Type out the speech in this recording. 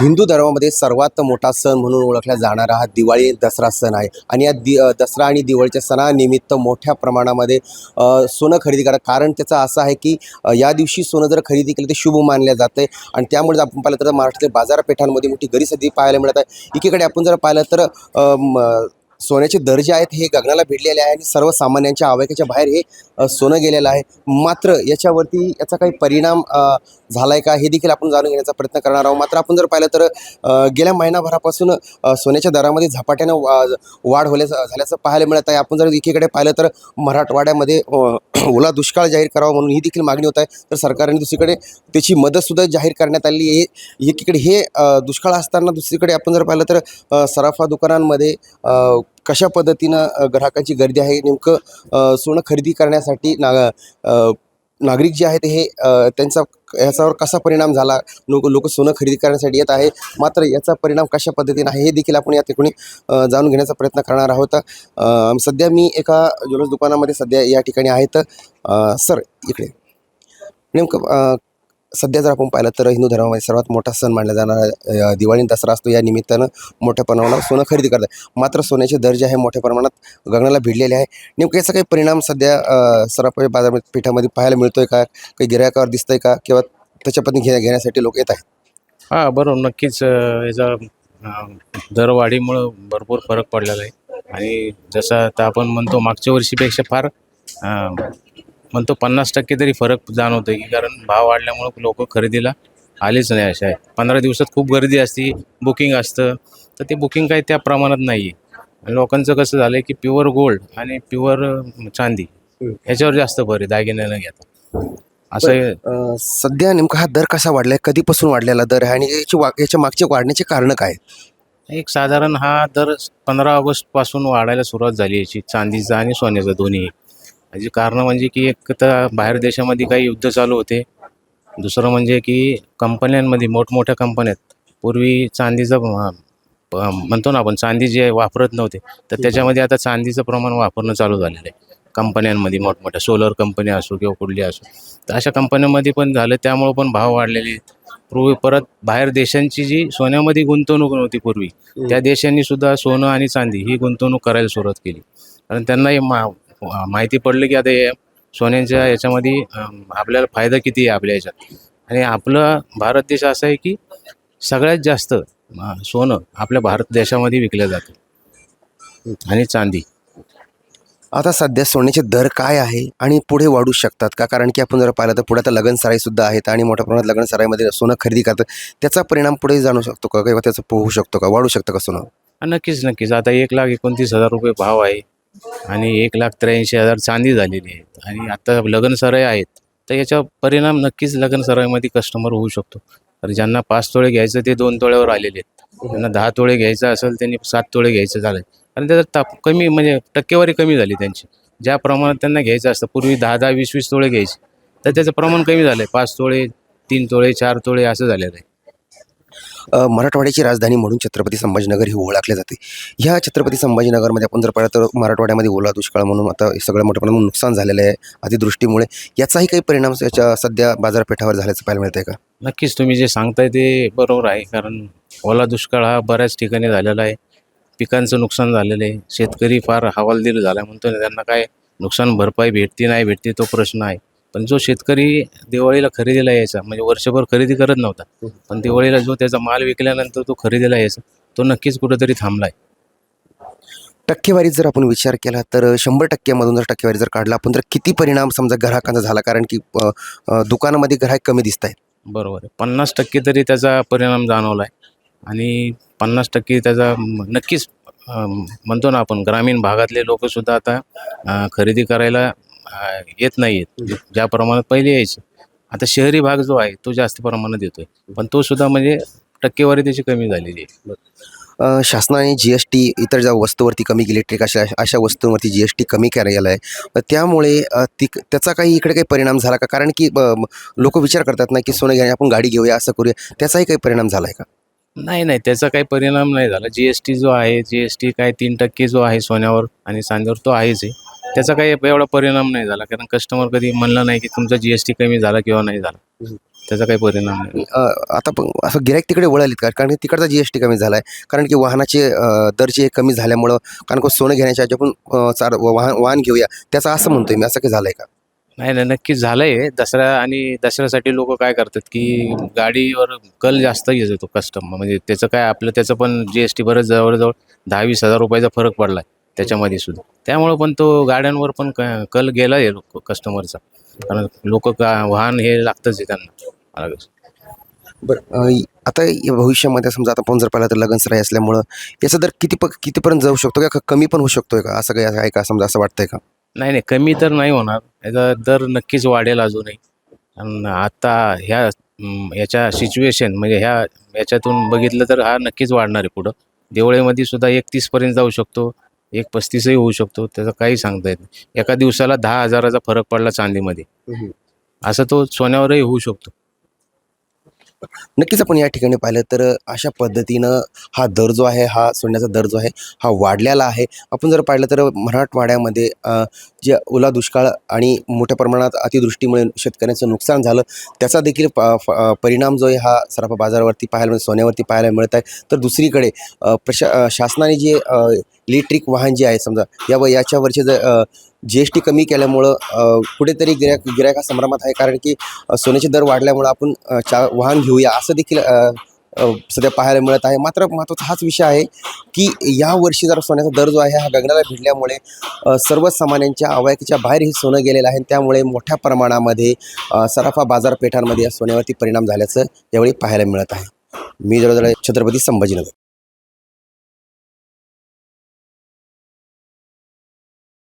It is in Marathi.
हिंदू धर्मामध्ये सर्वात मोठा सण म्हणून ओळखला जाणारा हा दिवाळी दसरा सण आहे. आणि या दि दसरा आणि दिवाळीच्या सणानिमित्त मोठ्या प्रमाणामध्ये सोनं खरेदी करा. कारण त्याचं असं आहे की या दिवशी सोनं जर खरेदी केलं ते शुभ मानलं जातं आणि त्यामुळे जर आपण पाहिलं तर महाराष्ट्रातील बाजारपेठांमध्ये मोठी गरीसदी पाहायला मिळत आहे. एकीकडे आपण जर पाहिलं तर सोन्याचे दर जे आहेत हे गगनाला भिडलेले आहे आणि सर्वसामान्यांच्या आवाक्याच्या बाहेर हे सोनं गेलेलं आहे. मात्र याच्यावरती याचा काही परिणाम झाला आहे का हे देखील आपण जाणून घेण्याचा प्रयत्न करणार आहोत. मात्र आपण जर पाहिलं तर गेल्या महिनाभरापासून सोन्याच्या दरामध्ये झपाट्यानं वा वाढ होल्याचं झाल्याचं पाहायला मिळत आहे. आपण जर एकीकडे पाहिलं तर मराठवाड्यामध्ये ओला दुष्काळ जाहीर करावा म्हणून ही देखील मागणी होत आहे. तर सरकारने दुसरीकडे त्याची मदतसुद्धा जाहीर करण्यात आली आहे. एकीकडे हे दुष्काळ असताना दुसरीकडे आपण जर पाहिलं तर सराफा दुकानांमध्ये कशा पद्धतीनं ग्राहकांची गर्दी आहे नेमकं सोनं खरेदी करण्यासाठी ना नागरिक जे आहेत हे त्यांचा याच्यावर कसा परिणाम झाला? लोक लोक सोनं खरेदी करण्यासाठी येत आहे. मात्र याचा परिणाम कशा पद्धतीने आहे हे देखील आपण या ठिकाणी जाणून घेण्याचा प्रयत्न करणार आहोत. सध्या मी एका ज्वेलर्स दुकानामध्ये सध्या या ठिकाणी आहेत सर इकडे. नेमकं सध्या जर आपण पाहिलं तर हिंदू धर्मामध्ये सर्वात मोठा सण मानला जाणारा दिवाळी दसरा असतो. या निमित्तानं मोठ्या प्रमाणावर सोनं खरेदी करतात. मात्र सोन्याचे दर्जे हे आहे मोठ्या प्रमाणात गगनाला भिडलेले आहे. नेमकं याचा काही परिणाम सध्या सर्व बाजार बाजारपेठामध्ये पाहायला मिळतोय का? काही गिरायकावर दिसतंय का? किंवा त्याच्यापती घे घेण्यासाठी लोक येत आहेत? हां बरोबर. नक्कीच याचा दरवाढीमुळं भरपूर फरक पडलेला आहे. आणि जसं आता आपण म्हणतो मागच्या वर्षीपेक्षा फार अ, म्हणतो पन्नास टक्के तरी फरक जाणवतो की कारण भाव वाढल्यामुळं लोक खरेदीला आलेच नाही अशा आहे पंधरा दिवसात खूप गर्दी असते बुकिंग असतं तर ते बुकिंग काही त्या प्रमाणात नाही आहे आणि लोकांचं कसं झालं आहे की प्युअर गोल्ड आणि प्युअर चांदी. ह्याच्यावर जास्त भर आहे दागिने न घेता असं. अ, सध्या नेमका हा दर कसा वाढलाय कधीपासून वाढलेला दर आहे आणि याची वा याच्या मागचे वाढण्याचे कारणं काय आहेत? एक साधारण हा दर पंधरा ऑगस्टपासून वाढायला सुरुवात झाली याची चांदीचा आणि सोन्याचा दोन्ही याची कारणं म्हणजे की एक तर बाहेर देशामध्ये काही युद्ध चालू होते. दुसरं म्हणजे की कंपन्यांमध्ये मोठमोठ्या कंपन्यात पूर्वी चांदीचं म्हणतो ना आपण चांदी जे आहे वापरत नव्हते तर त्याच्यामध्ये आता चांदीचं प्रमाण वापरणं चालू झालेलं आहे. कंपन्यांमध्ये मोठमोठ्या सोलर कंपन्या असो किंवा कुठली असो. तर अशा कंपन्यांमध्ये पण झालं त्यामुळं पण भाव वाढलेले आहेत. पूर्वी परत बाहेर देशांची जी सोन्यामध्ये गुंतवणूक नव्हती पूर्वी त्या देशांनी सुद्धा सोनं आणि चांदी ही गुंतवणूक करायला सुरुवात केली. कारण त्यांना हे मा माहिती पडलं की आता सोन्याच्या याच्यामध्ये आपल्याला फायदा किती आहे आपल्या याच्यात? आणि आपलं भारत देश असा आहे की सगळ्यात जास्त सोनं आपल्या भारत देशामध्ये विकलं जातं. आणि चांदी. आता सध्या सोन्याचे दर काय आहे आणि पुढे वाढू शकतात का? कारण की आपण जर पाहिलं तर पुढे आता लग्नसराई सुद्धा आहेत आणि मोठ्या प्रमाणात लग्नसराईमध्ये सोनं खरेदी करतात. त्याचा परिणाम पुढे जाणू शकतो का? किंवा त्याचा होऊ शकतो का? वाढू शकतं का सोनं? नक्कीच नक्कीच. आता एक लाख एकोणतीस हजार रुपये भाव आहे. आणि एक लाख त्र्याऐंशी हजार चांदी झालेली आहेत आणि आता लग्न सराई आहेत. तर याचा परिणाम नक्कीच लग्न सराईमध्ये कस्टमर होऊ शकतो. तर ज्यांना पाच तोळे घ्यायचं ते दोन तोळ्यावर आलेले आहेत. ज्यांना दहा तोळे घ्यायचं असेल त्यांनी सात तोळे घ्यायचं झालं आणि त्याचा ताप कमी म्हणजे टक्केवारी कमी झाली त्यांची. ज्या प्रमाणात त्यांना घ्यायचं असतं पूर्वी दहा दहा वीस वीस तोळे घ्यायचे. तर त्याचं प्रमाण कमी झालं आहे पाच तोळे तीन तोळे चार तोळे असं झालेलं आहे. मराठवाड्याची राजधानी म्हणून छत्रपती संभाजीनगर ही ओळखले जाते. ह्या छत्रपती संभाजीनगरमध्ये आपण जर पाहिलं तर मराठवाड्यामध्ये ओला दुष्काळ म्हणून आता सगळं मोठ्या प्रमाणात नुकसान झालेलं आहे. अतिदृष्टीमुळे याचाही काही परिणाम याच्या सध्या बाजारपेठावर झाल्याचं पाहायला मिळतंय का? नक्कीच तुम्ही जे सांगताय ते बरोबर आहे. कारण ओला दुष्काळ हा बऱ्याच ठिकाणी झालेला आहे. पिकांचं नुकसान झालेलं आहे. शेतकरी फार हवालदिल झाला म्हणतो ना त्यांना काय नुकसान भरपाई भेटते नाही भेटते तो प्रश्न आहे. पण जो शेतकरी दिवाळीला खरेदीला यायचा म्हणजे वर्षभर खरेदी करत नव्हता पण दिवाळीला जो त्याचा माल विकल्यानंतर तो खरेदीला यायचा तो नक्कीच कुठेतरी थांबला आहे टक्केवारीत जर आपण विचार केला तर शंभर टक्क्यामधून जर टक्केवारी जर काढला आपण तर किती परिणाम समजा ग्राहकांचा झाला? कारण की दुकानामध्ये ग्राहक कमी दिसत आहेत बरोबर आहे. पन्नास टक्के तरी त्याचा परिणाम जाणवला आहे आणि पन्नास टक्के त्याचा नक्कीच म्हणतो ना आपण ग्रामीण भागातले लोकसुद्धा आता खरेदी करायला येत नाही आहेत ज्या प्रमाणात पहिले यायचे. आता शहरी भाग जो आहे तो जास्त प्रमाणात येतोय पण तो सुद्धा म्हणजे टक्केवारी त्याची कमी झालेली आहे. अ, शासनाने जी एस टी इतर ज्या वस्तूवरती कमी इलेक्ट्रिक अशा अशा वस्तूंवरती जी एस टी कमी केला आहे त्यामुळे अ, ती त्याचा काही इकडे काही परिणाम झाला का? कारण की लोक विचार करतात ना की सोनं घेणे आपण गाडी घेऊया असं करूया. त्याचाही काही परिणाम झाला आहे का? नाही नाही. त्याचा काही परिणाम नाही झाला. जी एस टी जो आहे जी एस टी काय तीन टक्के जो आहे सोन्यावर आणि चांदीवर तो आहेच आहे. त्याचा काही एवढा परिणाम नाही झाला. कारण कस्टमर कधी म्हणलं नाही की तुमचा जी एस टी कमी झाला किंवा नाही झाला. त्याचा काही परिणाम नाही अ, आता पण असं गिराईक तिकडे वळालीत का? कारण की तिकडचा जी एस टी कमी झाला आहे कारण की वाहनाचे अ, दर जे कमी झाल्यामुळं कारण की सोनं घेण्याच्या आधी आपण अ, चार वाहन वाहन घेऊया. त्याचं असं म्हणतोय मी. असं काही झालं आहे का? नाही नाही नक्कीच झालंय. दसरा आणि दसऱ्यासाठी लोक काय करतात की गाडीवर कल जास्त येतो कस्टम म्हणजे त्याचं काय आपलं त्याचं पण जी एस टी बरंच जवळजवळ दहा वीस हजार रुपयाचा फरक पडलाय. त्याच्यामध्ये सुद्धा. त्यामुळं पण तो गाड्यांवर पण क- कल गेला आहे लोक कस्टमरचा कारण लोक का वाहन हे लागतंच आहे त्यांना. बरं अ, आता या भविष्यामध्ये समजा आता आपण जर पाहिलं तर लगनसराई असल्यामुळं याचा दर किती प कितीपर्यंत जाऊ शकतो? का का कमी पण होऊ शकतोय का? असं काही आहे का? समजा असं वाटतंय का? नाही नाही. कमी तर नाही होणार. याचा दर नक्कीच वाढेल अजूनही. आणि आता ह्या याच्या सिच्युएशन म्हणजे ह्या याच्यातून बघितलं तर हा नक्कीच वाढणार आहे पुढं. दिवाळीमध्ये सुद्धा एक तीसपर्यंत जाऊ शकतो. एक पस्तीसही होऊ शकतो त्याचं काही सांगता येत नाही. एका दिवसाला दहा हजाराचा फरक पडला चांदीमध्ये. असं तो सोन्यावरही होऊ शकतो. नक्कीच आपण या ठिकाणी पाहिलं तर अशा पद्धतीनं हा दर जो आहे हा सोन्याचा दर जो आहे हा वाढलेला आहे. आपण जर पाहिलं तर मराठवाड्यामध्ये अ, जे ओला दुष्काळ आणि मोठ्या प्रमाणात अतिवृष्टीमुळे शेतकऱ्यांचं नुकसान झालं त्याचा देखील प फ- अ, परिणाम जो आहे हा सराफा बाजारावरती पाहायला सोन्यावरती पाहायला मिळत आहे. तर दुसरीकडे अ, प्रशा अ, शासनाने जे अ, इलेक्ट्रिक वाहन जे आहे समजा या व याच्यावरचे जर जी एस टी कमी केल्यामुळं कुठेतरी गिरायक गिरायका संभ्रमात आहे. कारण की सोन्याचे दर वाढल्यामुळं आपण चा वाहन घेऊया असं देखील सध्या पाहायला मिळत आहे. मात्र महत्त्वाचा हाच विषय आहे की या वर्षी जर सोन्याचा दर जो आहे हा गगनाला भिडल्यामुळे सर्वसामान्यांच्या आवाक्याच्या बाहेर हे सोनं गेलेलं आहे. त्यामुळे मोठ्या प्रमाणामध्ये सराफा बाजारपेठांमध्ये या सोन्यावरती परिणाम झाल्याचं यावेळी पाहायला मिळत आहे. मी जवळजवळ छत्रपती संभाजीनगर.